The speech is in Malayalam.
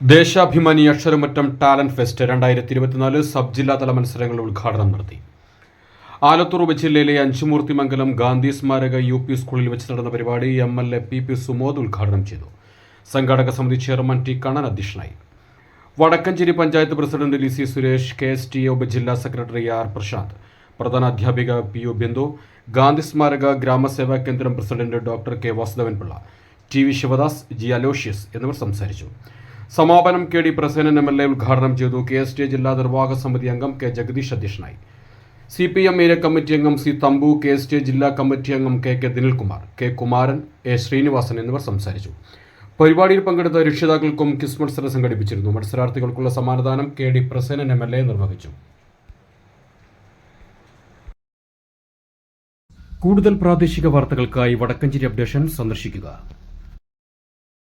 ദേശാഭിമാനി അക്ഷരമറ്റം ടാലന്റ് ഫെസ്റ്റ് രണ്ടായിരത്തി ഇരുപത്തിനാല് സബ് ജില്ലാതല മത്സരങ്ങളുടെ ഉദ്ഘാടനം നടത്തി. ആലത്തൂർ ഉപജില്ലയിലെ അഞ്ചുമൂർത്തിമംഗലം ഗാന്ധി സ്മാരക യു പി സ്കൂളിൽ വെച്ച് നടന്ന പരിപാടി M L A P P Sumod ഉദ്ഘാടനം ചെയ്തു. സംഘാടക സമിതി ചെയർമാൻ ടി കണ്ണൻ അധ്യക്ഷനായി. വടക്കഞ്ചേരി പഞ്ചായത്ത് പ്രസിഡന്റ് ലി C Suresh K S T ഉപജില്ലാ സെക്രട്ടറി ആർ പ്രശാന്ത് പ്രധാന അധ്യാപിക പി യു ബിന്ദു ഗാന്ധി സ്മാരക ഗ്രാമസേവാ കേന്ദ്രം president doctor K Vasudevan Pillai T V Sivadas G Aloysius എന്നിവർ സംസാരിച്ചു. സമാപനം K D Prasenan M L A ഉദ്ഘാടനം ചെയ്തു കെ എസ് ടി ജില്ലാ നിർവാഹക സമിതി അംഗം കെ ജഗദീഷ് അധ്യക്ഷനായി. C P M area committee അംഗം C Thampu K S T ജില്ലാ കമ്മിറ്റി അംഗം K K Dinilkumar K Kumaran A Srinivasan എന്നിവർ സംസാരിച്ചു. പരിപാടിയിൽ പങ്കെടുത്ത രക്ഷിതാക്കൾക്കും കിസ് മത്സരം സംഘടിപ്പിച്ചിരുന്നു. മത്സരാർത്ഥികൾക്കുള്ള സമ്മാനദാനം K D Prasenan M L A നിർവഹിച്ചു. കൂടുതൽ പ്രാദേശിക വാർത്തകൾക്കായി വടക്കഞ്ചേരി അപ്ഡേഷൻ സന്ദർശിക്കുക.